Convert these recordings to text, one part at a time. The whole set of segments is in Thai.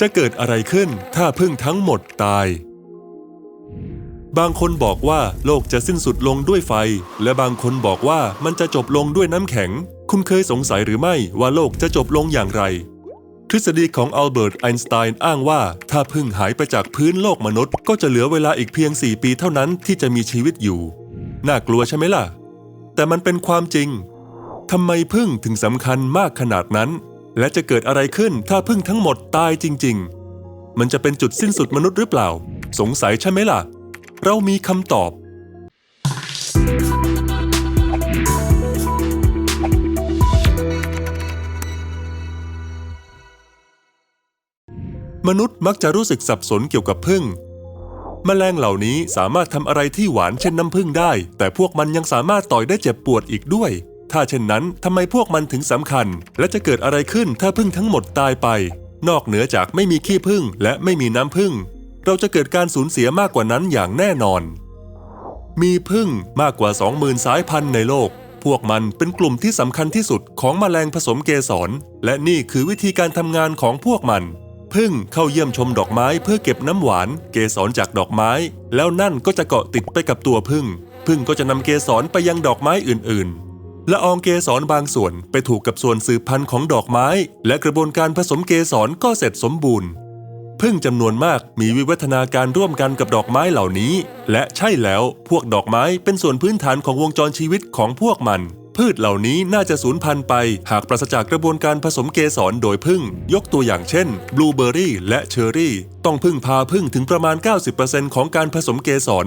จะเกิดอะไรขึ้นถ้าพึ่งทั้งหมดตาย บางคนบอกว่าโลกจะสิ้นสุดลงด้วยไฟ และบางคนบอกว่ามันจะจบลงด้วยน้ำแข็ง คุณเคยสงสัยหรือไม่ว่าโลกจะจบลงอย่างไร ทฤษฎีของอัลเบิร์ตไอน์สไตน์อ้างว่าถ้าพึ่งหายไปจากพื้นโลกมนุษย์ ก็จะเหลือเวลาอีกเพียง 4 ปีเท่านั้นที่จะมีชีวิตอยู่ น่ากลัวใช่ไหมล่ะ แต่มันเป็นความจริงทำไมพึ่งถึงสำคัญมากขนาดนั้น และจะเกิดอะไรขึ้นถ้าพึ่งทั้งหมดตายจริง ๆ มันจะเป็นจุดสิ้นสุดมนุษย์หรือเปล่า สงสัยใช่ไหมล่ะ เรามีคำตอบ มนุษย์มักจะรู้สึกสับสนเกี่ยวกับพึ่งแมลงเหล่านี้สามารถทำอะไรที่หวานเช่นน้ำผึ้งได้ แต่พวกมันยังสามารถต่อยได้เจ็บปวดอีกด้วย ถ้าเช่นนั้นทำไมพวกมันถึงสำคัญ และจะเกิดอะไรขึ้นถ้าผึ้งทั้งหมดตายไป นอกเหนือจากไม่มีขี้ผึ้งและไม่มีน้ำผึ้งเราจะเกิดการสูญเสียมากกว่านั้นอย่างแน่นอน มีผึ้งมากกว่า 20,000 สายพันธุ์ในโลก พวกมันเป็นกลุ่มที่สำคัญที่สุดของแมลงผสมเกสร และนี่คือวิธีการทำงานของพวกมันพึ่งเข้าเยี่ยมชมดอกไม้เพื่อเก็บน้ำหวาน เกสรจากดอกไม้ แล้วนั่นก็จะเกาะติดไปกับตัวพึ่งพึ่งก็จะนำเกสรไปยังดอกไม้อื่นๆ ละอองเกสรบางส่วนไปถูกกับส่วนสืบพันธุ์ของดอกไม้ และกระบวนการผสมเกสรก็เสร็จสมบูรณ์พึ่งจำนวนมากมีวิวัฒนาการร่วมกันกับดอกไม้เหล่านี้ และใช่แล้วพวกดอกไม้เป็นส่วนพื้นฐานของวงจรชีวิตของพวกมัน พืชเหล่านี้น่าจะสูญพันธุ์ไป หากปราศจากกระบวนการผสมเกสรโดยพึ่ง ยกตัวอย่างเช่น บลูเบอร์รี่และเชอร์รี่ ต้องพึ่งพาพึ่งถึงประมาณ 90%ของการผสมเกสร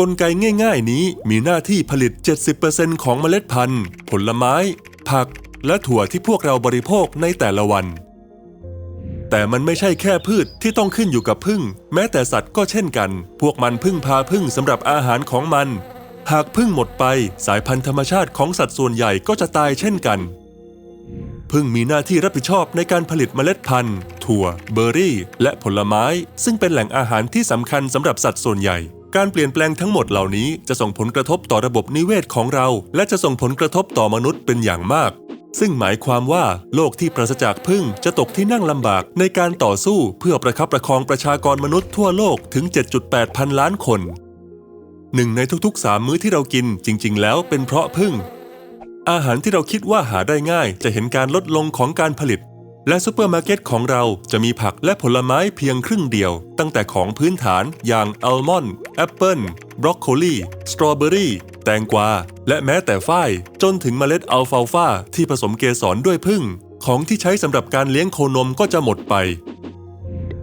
กลไกง่ายๆ นี้มีหน้าที่ผลิต 70%ของเมล็ดพันธุ์ ผลไม้ ผัก และถั่วที่พวกเราบริโภคในแต่ละวัน แต่มันไม่ใช่แค่พืชที่ต้องขึ้นอยู่กับพึ่ง แม้แต่สัตว์ก็เช่นกัน พวกมันพึ่งพาพึ่งสำหรับอาหารของมัน หากพึ่งหมดไปสายพันธุ์ธรรมชาติของสัตว์ส่วนใหญ่ก็จะตายเช่นกันพึ่งมีหน้าที่รับผิดชอบในการผลิตเมล็ดพันธุ์ ถั่ว เบอร์รี่ และผลไม้ ซึ่งเป็นแหล่งอาหารที่สำคัญสำหรับสัตว์ส่วนใหญ่ การเปลี่ยนแปลงทั้งหมดเหล่านี้จะส่งผลกระทบต่อระบบนิเวศของเรา และจะส่งผลกระทบต่อมนุษย์เป็นอย่างมาก ซึ่งหมายความว่าโลกที่ปราศจากพึ่งจะตกที่นั่งลำบากในการต่อสู้เพื่อประคับประคองประชากรมนุษย์ทั่วโลกถึง 7.8 พันล้านคนหนึ่งในทุกๆ 3 มื้อที่เรากินจริง ๆ แล้วเป็นเพราะพึ่ง อาหารที่เราคิดว่าหาได้ง่ายจะเห็นการลดลงของการผลิต และซูเปอร์มาร์เก็ตของเราจะมีผักและผลไม้เพียงครึ่งเดียว ตั้งแต่ของพื้นฐานอย่างอัลมอนด์แอปเปิลบรอกโคลีสตรอเบอรี่แตงกวา และแม้แต่ฝ้ายจนถึงเมล็ดอัลฟาลฟาที่ผสมเกสรด้วยพึ่ง ของที่ใช้สำหรับการเลี้ยงโคนมก็จะหมดไป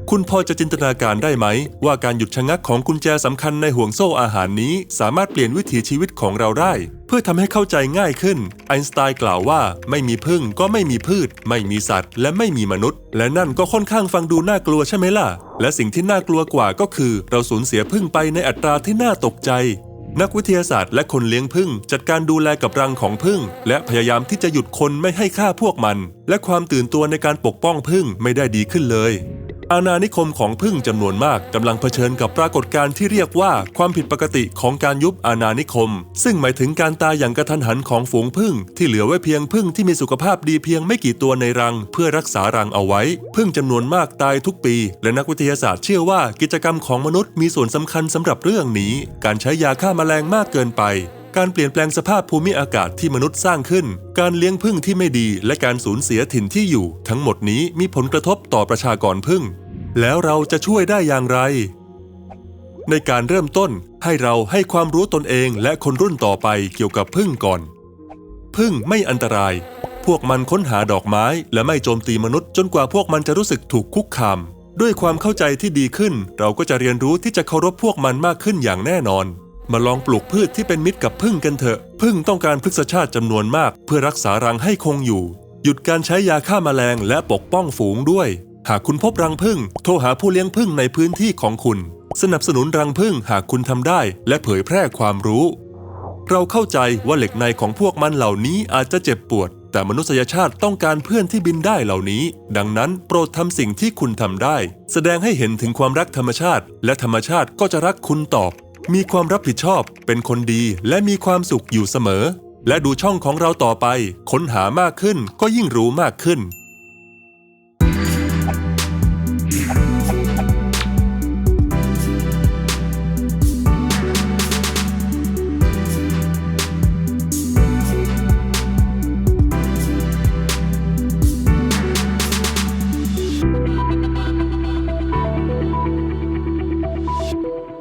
คุณพอจะจินตนาการได้ไหม ว่าการหยุดชะงักของกุญแจสำคัญในห่วงโซ่อาหารนี้ สามารถเปลี่ยนวิถีชีวิตของเราได้ พื่อทำให้เข้าใจง่ายขึ้น ไอน์สไตน์กล่าวว่าไม่มีพึ่งก็ไม่มีพืช ไม่มีสัตว์ และไม่มีมนุษย์ และนั่นก็ค่อนข้างฟังดูน่ากลัวใช่ไหมล่ะ และสิ่งที่น่ากลัวกว่าก็คือ เราสูญเสียพึ่งไปในอัตราที่น่าตกใจ นักวิทยาศาสตร์และคนเลี้ยงผึ้งจัดการดูแลกับรังของผึ้งและพยายามที่จะหยุดคนไม่ให้ฆ่าพวกมัน และความตื่นตัวในการปกป้องผึ้งไม่ได้ดีขึ้นเลย อาณานิคมของผึ้งจำนวนมากกำลังเผชิญกับปรากฏการณ์ที่เรียกว่าความผิดปกติของการยุบอาณานิคม ซึ่งหมายถึงการตายอย่างกระทันหันของฝูงผึ้งที่เหลือไว้เพียงผึ้งที่มีสุขภาพดีเพียงไม่กี่ตัวในรัง เพื่อรักษารังเอาไว้ผึ้งจำนวนมากตายทุกปี และนักวิทยาศาสตร์เชื่อว่ากิจกรรมของมนุษย์มีส่วนสำคัญสำหรับเรื่องนี้ การใช้ยาฆ่าแมลงมากเกินไปการเปลี่ยนแปลงสภาพภูมิอากาศที่มนุษย์สร้างขึ้น การเลี้ยงผึ้งที่ไม่ดี และการสูญเสียถิ่นที่อยู่ ทั้งหมดนี้มีผลกระทบต่อประชากรผึ้ง แล้วเราจะช่วยได้อย่างไร ในการเริ่มต้นให้เราให้ความรู้ตนเองและคนรุ่นต่อไปเกี่ยวกับผึ้งก่อนผึ้งไม่อันตราย พวกมันค้นหาดอกไม้และไม่โจมตีมนุษย์จนกว่าพวกมันจะรู้สึกถูกคุกคาม ด้วยความเข้าใจที่ดีขึ้น เราก็จะเรียนรู้ที่จะเคารพพวกมันมากขึ้นอย่างแน่นอน มาลองปลูกพืชที่เป็นมิตรกับผึ้งกันเถอะผึ้งต้องการพฤกษชาติจำนวนมาก เพื่อรักษารังให้คงอยู่ หยุดการใช้ยาฆ่าแมลงและปกป้องฝูงด้วย หากคุณพบรังผึ้งโทรหาผู้เลี้ยงผึ้งในพื้นที่ของคุณ สนับสนุนรังผึ้งหากคุณทำได้ และเผยแพร่ความรู้ เราเข้าใจว่าเหล็กในของพวกมันเหล่านี้อาจจะเจ็บปวด แต่มนุษยชาติต้องการเพื่อนที่บินได้เหล่านี้ ดังนั้นโปรดทำสิ่งที่คุณทำได้ แสดงให้เห็นถึงความรักธรรมชาติ และธรรมชาติก็จะรักคุณตอบ มีความรับผิดชอบ เป็นคนดีและมีความสุขอยู่เสมอ และดูช่องของเราต่อไป ค้นหามากขึ้นก็ยิ่งรู้มากขึ้น